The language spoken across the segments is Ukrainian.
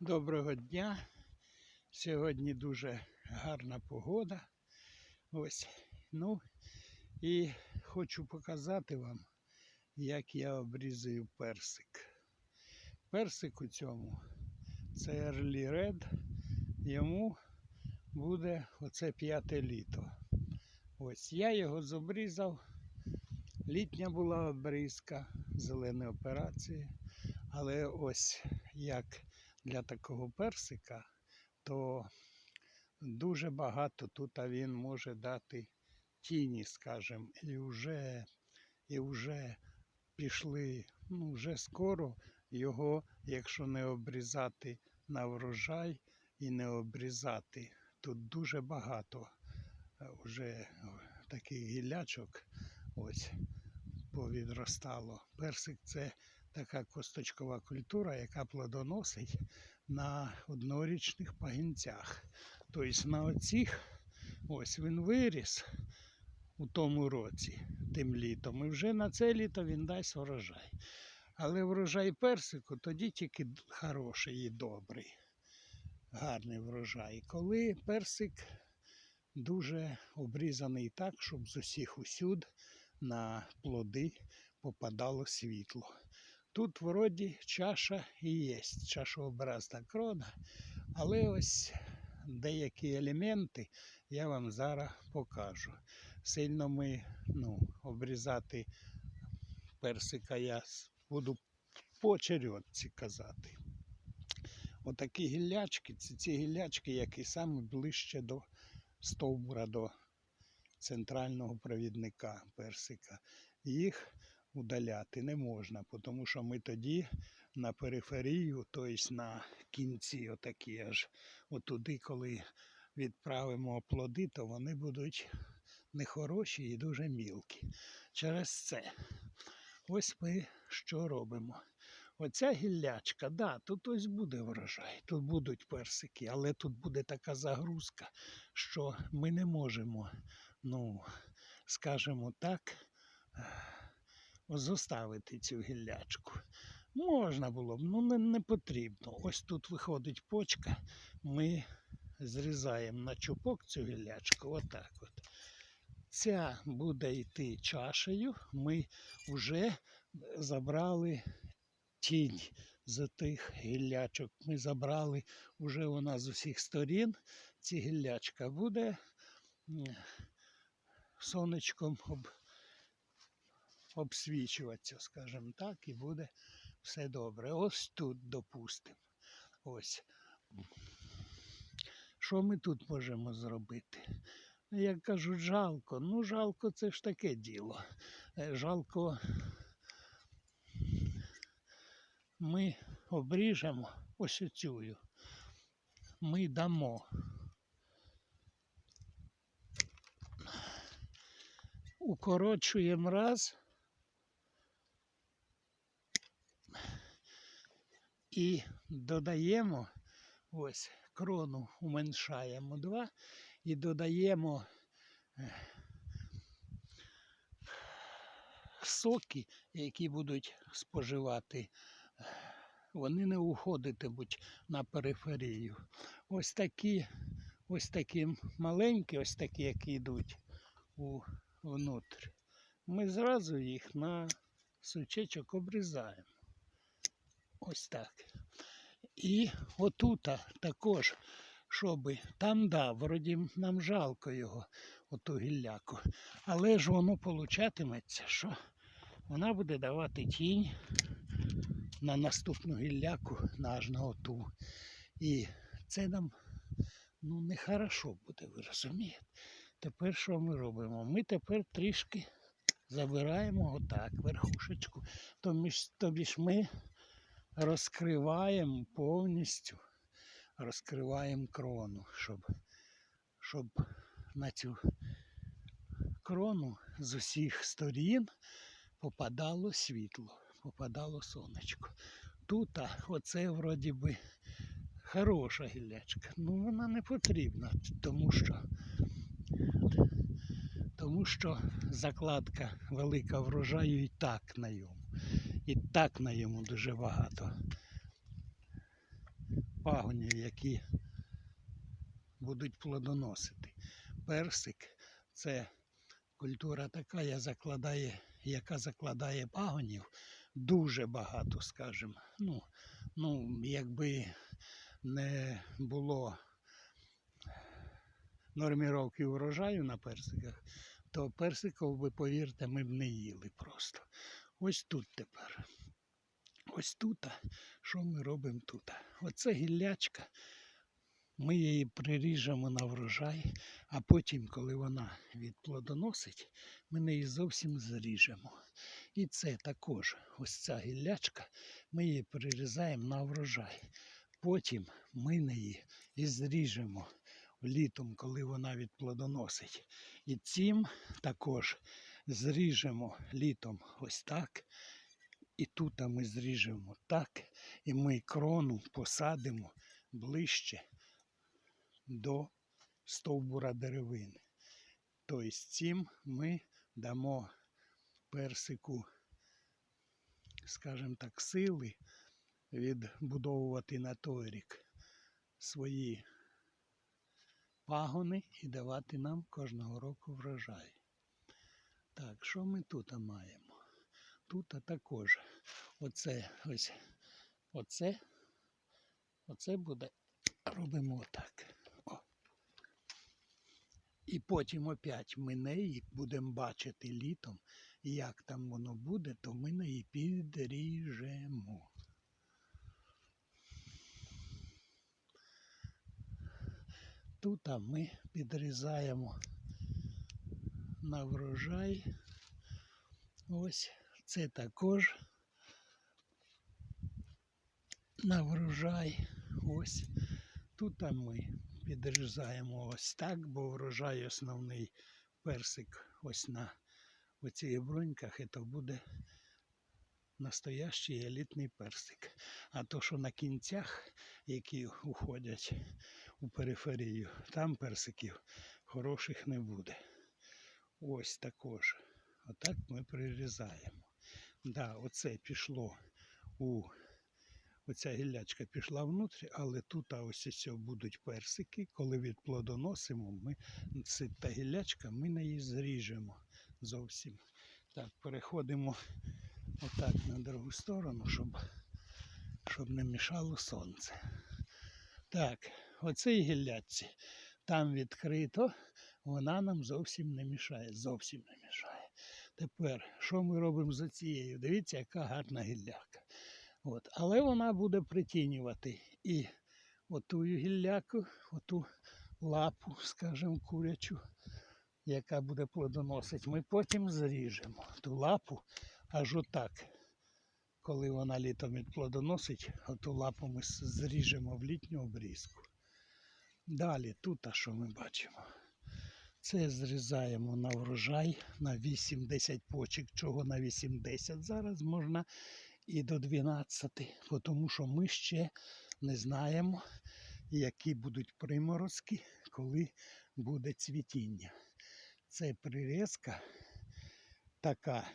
Доброго дня. Сьогодні дуже гарна погода. Ось. Ну і хочу показати вам, як я обрізую персик. Персик у цьому це Early Red. Йому буде оце п'яте літо. Ось я його зобрізав. Літня була обрізка, зелені операції. Але ось як для такого персика, то дуже багато тут він може дати тіні, скажімо, і вже, і вже пішли, ну вже скоро його, якщо не обрізати на врожай і не обрізати, тут дуже багато е, вже таких гіллячок ось повідростало. Персик це така косточкова культура, яка плодоносить на однорічних пагінцях. Тобто на оцих ось він виріс у тому році, тим літом. І вже на це літо він дасть врожай. Але врожай персику тоді тільки хороший і добрий, гарний врожай. Коли персик дуже обрізаний так, щоб з усіх усюд на плоди попадало світло. Тут вроді чаша і є, чашообразна крона, але ось деякі елементи я вам зараз покажу. Сильно ми ну, обрізати персика я буду по чередці казати. Отакі гіллячки, це ці гіллячки, які саме ближче до стовбура, до центрального провідника персика. Їх удаляти не можна, тому що ми тоді на периферію, тобто на кінці, отакі аж отуди, коли відправимо плоди, то вони будуть нехороші і дуже мілкі. Через це ось ми що робимо. Оця гіллячка, да, тут ось буде врожай, тут будуть персики, але тут буде така загрузка, що ми не можемо, ну, скажімо так, зоставити цю гіллячку. Можна було б, ну не, не потрібно. Ось тут виходить почка, ми зрізаємо на чупок цю гіллячку, отак от. Ця буде йти чашею, ми вже забрали тінь з тих гіллячок. Ми забрали вже вона з усіх сторін. Ці гіллячка буде сонечком об, обсвічуватися, скажімо так, і буде все добре. Ось тут, допустимо. Ось. Що ми тут можемо зробити? Як кажуть, жалко. Ну, жалко, це ж таке діло. Е, Жалко. Ми обріжемо ось оцю. Ми дамо. Укорочуємо раз. І додаємо ось крону уменшаємо два і додаємо е, соки, які будуть споживати, вони не уходитимуть на периферію. Ось такі, ось такі маленькі, ось такі, які йдуть у внутрь. Ми зразу їх на сучечок обрізаємо. Ось так. І отута також, щоб там, да, вроді нам жалко його, оту гілляку. Але ж воно получатиметься, що вона буде давати тінь на наступну гілляку, аж на оту. І це нам ну, нехорошо буде, ви розумієте? Тепер що ми робимо? Ми тепер трішки забираємо отак верхушечку. Тобі ж ми розкриваємо повністю, розкриваємо крону, щоб, щоб на цю крону з усіх сторін попадало світло, попадало сонечко. Тут а, оце вроді би хороша гіллячка. Ну вона не потрібна, тому що, тому що закладка велика врожаю і так на йому. І так на йому дуже багато пагонів, які будуть плодоносити. Персик це культура така, я закладає, яка закладає пагонів дуже багато, скажімо. Ну, ну, якби не було норміровки урожаю на персиках, то персиків би, повірте, ми б не їли просто. Ось тут тепер. Ось тут, що ми робимо тут? Оце гіллячка. Ми її приріжемо на врожай, а потім, коли вона відплодоносить, ми неї зовсім зріжемо. І це також ось ця гіллячка, ми її прирізаємо на врожай. Потім ми неї і зріжемо літом, коли вона відплодоносить. І цим також зріжемо літом ось так. І тут ми зріжемо так, і ми крону посадимо ближче до стовбура деревини. Тобто цим ми дамо персику, скажімо так, сили відбудовувати на той рік свої пагони і давати нам кожного року врожай. Що ми тут маємо? Тут також оце ось оце, оце буде, робимо отак. О. І потім опять ми неї будемо бачити літом, як там воно буде, то ми неї підріжемо. Тут ми підрізаємо на врожай. Ось це також на врожай. Ось тут ми підрізаємо ось так, бо врожай основний персик ось на оцих броньках, і то буде настоящий елітний персик. А то, що на кінцях, які уходять у периферію, там персиків хороших не буде. Ось також. Отак ми прирізаємо. Да, оце пішло у оця гіллячка пішла внутрі, але тут а ось ось будуть персики. Коли відплодоносимо, ми це та гіллячка, ми не її зріжемо зовсім. Так, переходимо отак на другу сторону, щоб, щоб не мішало сонце. Так, оцей гіллячці там відкрито, вона нам зовсім не мішає. Зовсім не. Тепер, що ми робимо за цією? Дивіться, яка гарна гілляка. От. Але вона буде притінювати і оту гілляку, оту лапу, скажімо, курячу, яка буде плодоносити. Ми потім зріжемо ту лапу аж отак. Коли вона літом відплодоносить, оту лапу ми зріжемо в літню обрізку. Далі тут, а що ми бачимо? Це зрізаємо на врожай на 8-10 почек, чого на 8-10 зараз можна і до 12, тому що ми ще не знаємо, які будуть приморозки, коли буде цвітіння. Це прирізка така,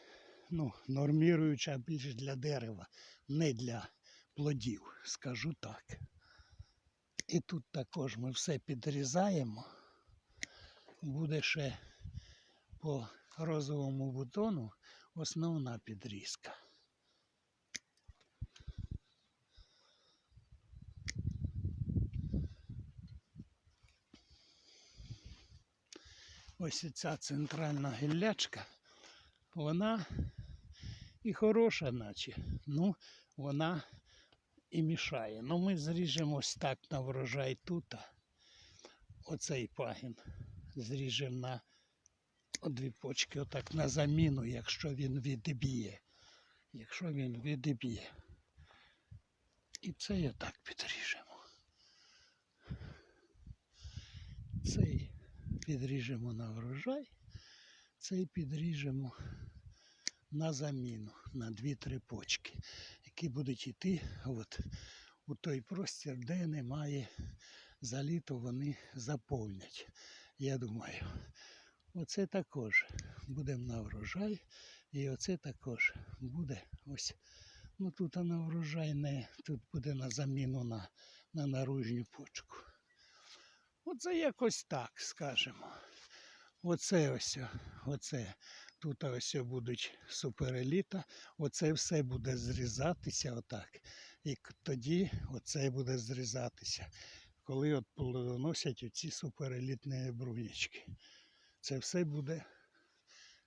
ну, норміруюча більш для дерева, не для плодів, скажу так. І тут також ми все підрізаємо. Буде ще по розовому бутону основна підрізка. Ось ця центральна гіллячка, вона і хороша, наче, ну вона і мішає. Ну ми зріжемо ось так на врожай тут. Оцей пагін зріжемо на дві почки, отак на заміну, якщо він відб'є. Якщо він відб'є. І цей отак підріжемо. Цей підріжемо на врожай, цей підріжемо на заміну на 2-3 почки, які будуть йти от, у той простір, де немає за літо вони заповнять. Я думаю, оце також будемо на врожай, і оце також буде ось. Ну тут на врожай не тут буде на заміну на на наружню почку. Оце якось так, скажемо. Оце ось, оце. Тут ось будуть супереліта. Оце все буде зрізатися отак. І тоді оце буде зрізатися. Коли от плодоносять оці суперелітні брунячки. Це все буде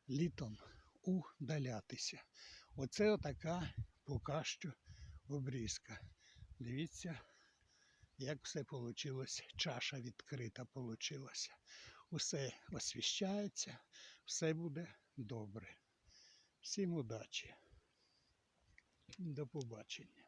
літом удалятися. Оце отака поки що обрізка. Дивіться, як все вийшло. Чаша відкрита вийшла. Усе освіщається, все буде добре. Всім удачі. До побачення.